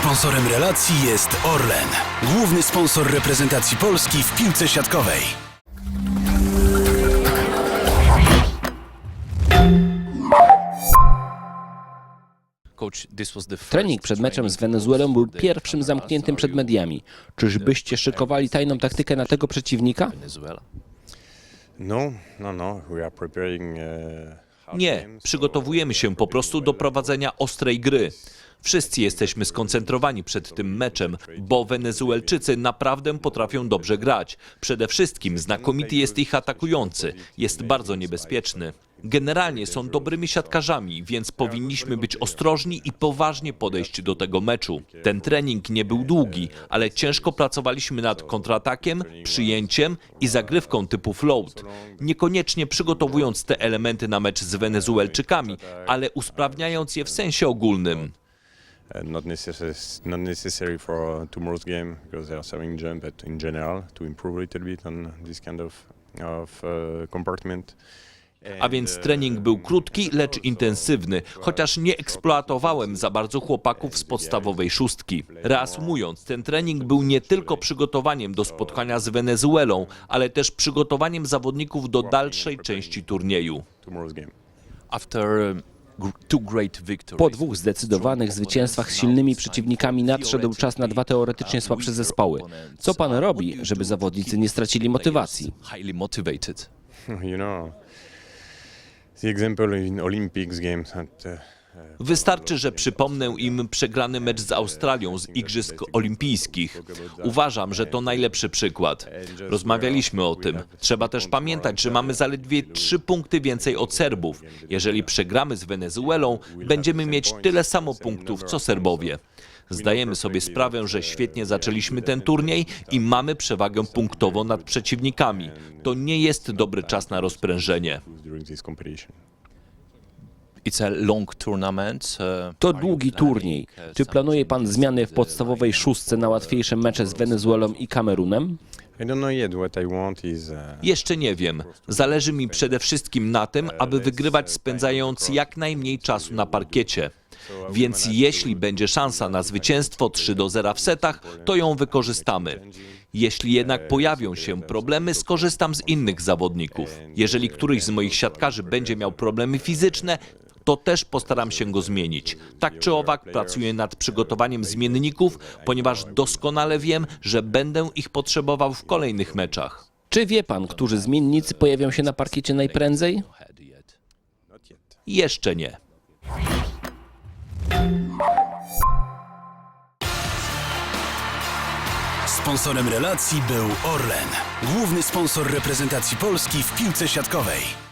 Sponsorem relacji jest Orlen, główny sponsor reprezentacji Polski w piłce siatkowej. Trening przed meczem z Wenezuelą był pierwszym zamkniętym przed mediami. Czyżbyście szykowali tajną taktykę na tego przeciwnika? No, no, no. We are preparing. Uh, hard Nie, przygotowujemy się po prostu do prowadzenia ostrej gry. Wszyscy jesteśmy skoncentrowani przed tym meczem, bo Wenezuelczycy naprawdę potrafią dobrze grać. Przede wszystkim znakomity jest ich atakujący, jest bardzo niebezpieczny. Generalnie są dobrymi siatkarzami, więc powinniśmy być ostrożni i poważnie podejść do tego meczu. Ten trening nie był długi, ale ciężko pracowaliśmy nad kontratakiem, przyjęciem i zagrywką typu float. Niekoniecznie przygotowując te elementy na mecz z Wenezuelczykami, ale usprawniając je w sensie ogólnym. Uh, not, necess- not necessary for tomorrow's game because they are serving jump, but in general to improve a little bit on this kind of of uh, compartment. A więc trening był krótki, lecz intensywny, chociaż nie eksploatowałem za bardzo chłopaków z podstawowej szóstki. Reasumując, ten trening był nie tylko przygotowaniem do spotkania z Wenezuelą, ale też przygotowaniem zawodników do dalszej części turnieju. Tomorrow's game. Po dwóch zdecydowanych zwycięstwach z silnymi przeciwnikami nadszedł czas na dwa teoretycznie słabsze zespoły. Co pan robi, żeby zawodnicy nie stracili motywacji? You know, the example in Olympics games at. Uh, Wystarczy, że przypomnę im przegrany mecz z Australią z Igrzysk Olimpijskich. Uważam, że to najlepszy przykład. Rozmawialiśmy o tym. Trzeba też pamiętać, że mamy zaledwie trzy punkty więcej od Serbów. Jeżeli przegramy z Wenezuelą, będziemy mieć tyle samo punktów co Serbowie. Zdajemy sobie sprawę, że świetnie zaczęliśmy ten turniej i mamy przewagę punktową nad przeciwnikami. To nie jest dobry czas na rozprężenie. Competition. To długi turniej. Czy planuje pan zmiany w podstawowej szóstce na łatwiejsze mecze z Wenezuelą i Kamerunem? I don't know yet. What I want is. Uh, Jeszcze nie wiem. Zależy mi przede wszystkim na tym, aby wygrywać spędzając jak najmniej czasu na parkiecie. Więc jeśli będzie szansa na zwycięstwo 3 do 0 w setach, to ją wykorzystamy. Jeśli jednak pojawią się problemy, skorzystam z innych zawodników. Jeżeli któryś z moich siatkarzy będzie miał problemy fizyczne, to też postaram się go zmienić. Tak czy owak pracuję nad przygotowaniem zmienników, ponieważ doskonale wiem, że będę ich potrzebował w kolejnych meczach. Czy wie pan, którzy zmiennicy pojawią się na parkiecie najprędzej? Jeszcze nie. Sponsorem relacji był Orlen, główny sponsor reprezentacji Polski w piłce siatkowej.